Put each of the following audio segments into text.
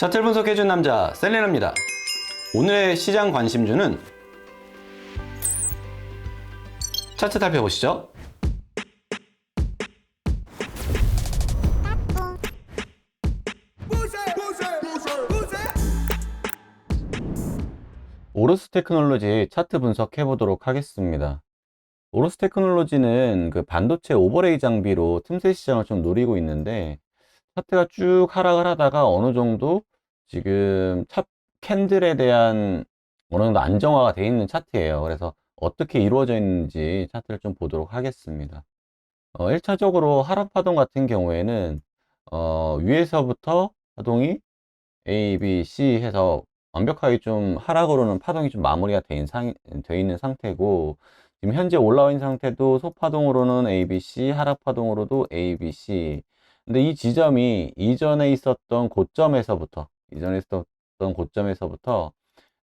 차트 분석해준 남자 셀레나입니다. 오늘의 시장 관심주는 차트 살펴보시죠. 오로스 테크놀로지 차트 분석해 보도록 하겠습니다. 오로스 테크놀로지는 그 반도체 오버레이 장비로 틈새 시장을 좀 노리고 있는데 차트가 쭉 하락을 하다가 어느 정도 지금 차 캔들에 대한 어느 정도 안정화가 되어 있는 차트예요. 그래서 어떻게 이루어져 있는지 차트를 좀 보도록 하겠습니다. 어, 1차적으로 하락 파동 같은 경우에는 어, 위에서부터 파동이 A, B, C 해서 완벽하게 좀 하락으로는 파동이 좀 마무리가 돼 있는, 상, 돼 있는 상태고 지금 현재 올라와 있는 상태도 소파동으로는 A, B, C, 하락 파동으로도 A, B, C. 근데 이 지점이 이전에 있었던 고점에서부터 이전에 있었던 고점에서부터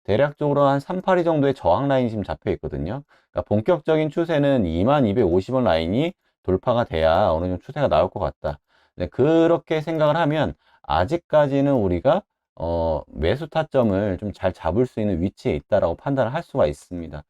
대략적으로 한 382 정도의 저항 라인이 지금 잡혀 있거든요. 그러니까 본격적인 추세는 2250원 라인이 돌파가 돼야 어느 정도 추세가 나올 것 같다. 네, 그렇게 생각을 하면 아직까지는 우리가 어, 매수 타점을 좀 잘 잡을 수 있는 위치에 있다라고 판단을 할 수가 있습니다.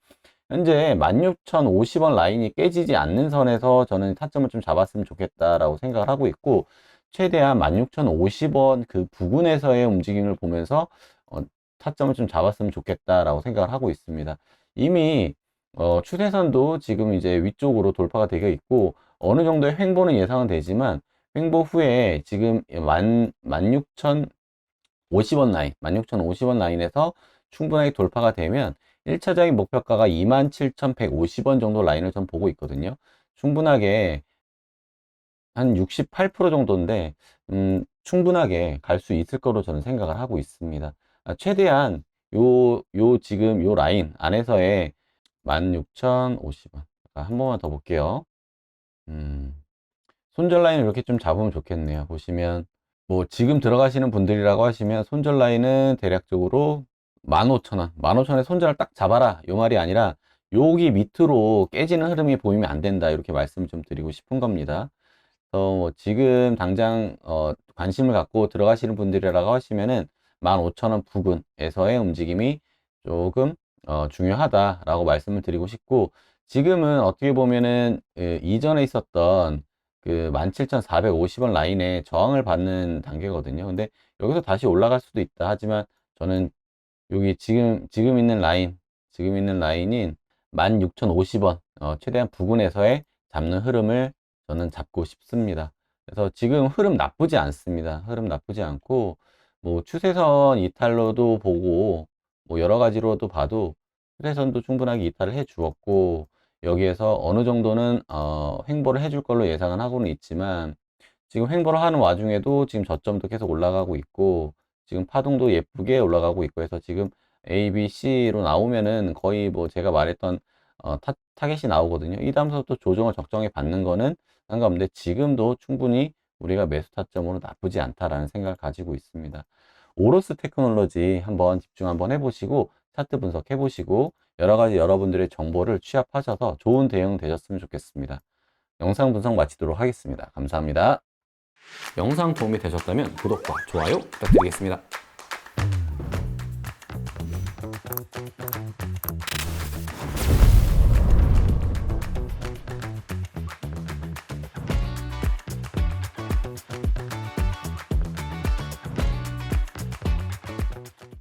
현재 16,050원 라인이 깨지지 않는 선에서 저는 타점을 좀 잡았으면 좋겠다라고 생각을 하고 있고 최대한 16,050원 그 부근에서의 움직임을 보면서 어, 타점을 좀 잡았으면 좋겠다라고 생각을 하고 있습니다. 이미 어, 추세선도 지금 이제 위쪽으로 돌파가 되어 있고 어느 정도의 횡보는 예상은 되지만 횡보 후에 지금 16,050원 라인, 16,050원 라인에서 충분하게 돌파가 되면 1차적인 목표가가 27,150원 정도 라인을 전 보고 있거든요. 충분하게 한 68% 정도인데 음, 충분하게 갈 수 있을 거로 저는 생각을 하고 있습니다. 아, 최대한 요, 요 지금 요 라인 안에서의 16,050원. 한 번만 더 볼게요. 음, 손절 라인을 이렇게 좀 잡으면 좋겠네요. 보시면 뭐 지금 들어가시는 분들이라고 하시면 손절 라인은 대략적으로 15,000원, 15,000원에 손절을 딱 잡아라. 요 말이 아니라 여기 밑으로 깨지는 흐름이 보이면 안 된다. 이렇게 말씀을 좀 드리고 싶은 겁니다. 어, 뭐 지금 당장 어, 관심을 갖고 들어가시는 분들이라고 하시면은 15,000원 부근에서의 움직임이 조금 어, 중요하다라고 말씀을 드리고 싶고 지금은 어떻게 보면은 예, 이전에 있었던 그 17,450원 라인에 저항을 받는 단계거든요. 근데 여기서 다시 올라갈 수도 있다. 하지만 저는 여기 지금 지금 있는 라인, 지금 있는 라인인 16,050원 어, 최대한 부근에서의 잡는 흐름을 저는 잡고 싶습니다. 그래서 지금 흐름 나쁘지 않습니다. 흐름 나쁘지 않고 뭐 추세선 이탈로도 보고 뭐 여러 가지로도 봐도 추세선도 충분하게 이탈을 해 주었고 여기에서 어느 정도는 어, 횡보를 해줄 걸로 예상은 하고는 있지만 지금 횡보를 하는 와중에도 지금 저점도 계속 올라가고 있고 지금 파동도 예쁘게 올라가고 있고 해서 지금 A, B, C로 나오면은 거의 뭐 제가 말했던 어, 타, 타겟이 나오거든요. 이 다음서 또 조정을 적정히 받는 거는 상관없는데 지금도 충분히 우리가 매수 타점으로 나쁘지 않다라는 생각을 가지고 있습니다. 오로스 테크놀로지 한번 집중 한번 해보시고 차트 분석해 보시고 여러 가지 여러분들의 정보를 취합하셔서 좋은 대응 되셨으면 좋겠습니다. 영상 분석 마치도록 하겠습니다. 감사합니다. 영상 도움이 되셨다면 구독과 좋아요 부탁드리겠습니다.